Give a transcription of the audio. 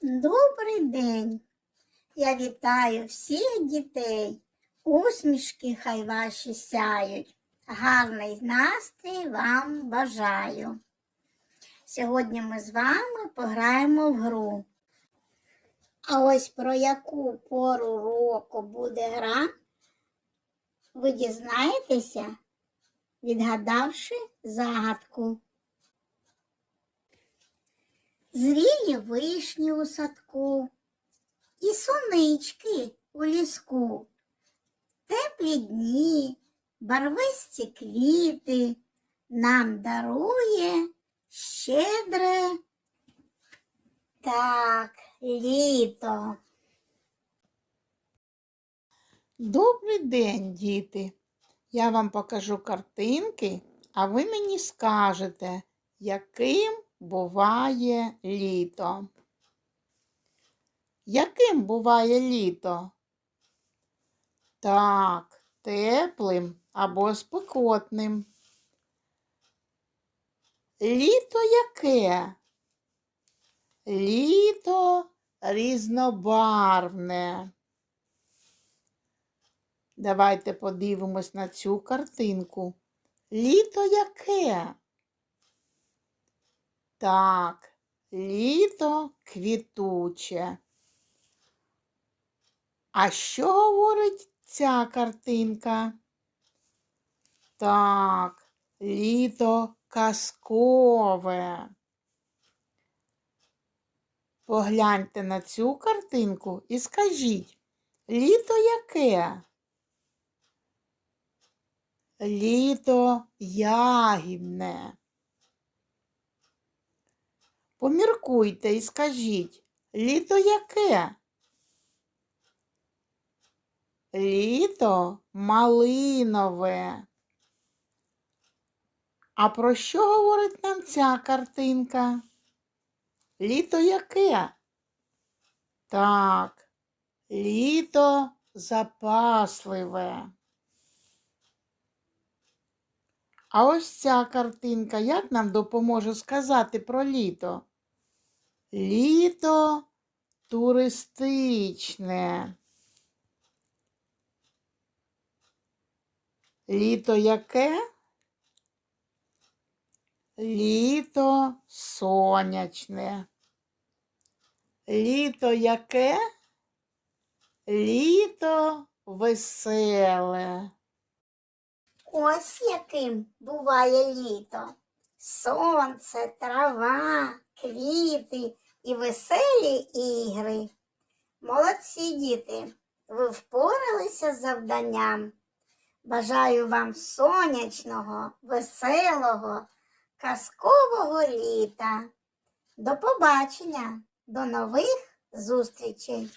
Добрий день! Я вітаю всіх дітей. Усмішки хай ваші сяють. Гарний настрій вам бажаю. Сьогодні ми з вами пограємо в гру. А ось про яку пору року буде гра, ви дізнаєтеся, відгадавши загадку. Зрілі вишні у садку і сунички у ліску, теплі дні, барвисті квіти нам дарує щедре так, літо. Добрий день, діти. Я вам покажу картинки, а ви мені скажете, яким буває літо. Яким буває літо? Так, теплим або спекотним. Літо яке? Літо різнобарвне. Давайте подивимось на цю картинку. Літо яке? Так, літо квітуче. А що говорить ця картинка? Так, літо казкове. Погляньте на цю картинку і скажіть, літо яке? Літо ягідне. Поміркуйте і скажіть, літо яке? Літо малинове. А про що говорить нам ця картинка? Літо яке? Так, літо запасливе. А ось ця картинка як нам допоможе сказати про літо? Літо туристичне. Літо яке? Літо сонячне. Літо яке? Літо веселе. Ось яким буває літо. Сонце, трава, квіти і веселі ігри. Молодці діти, ви впоралися з завданням. Бажаю вам сонячного, веселого, казкового літа. До побачення, до нових зустрічей!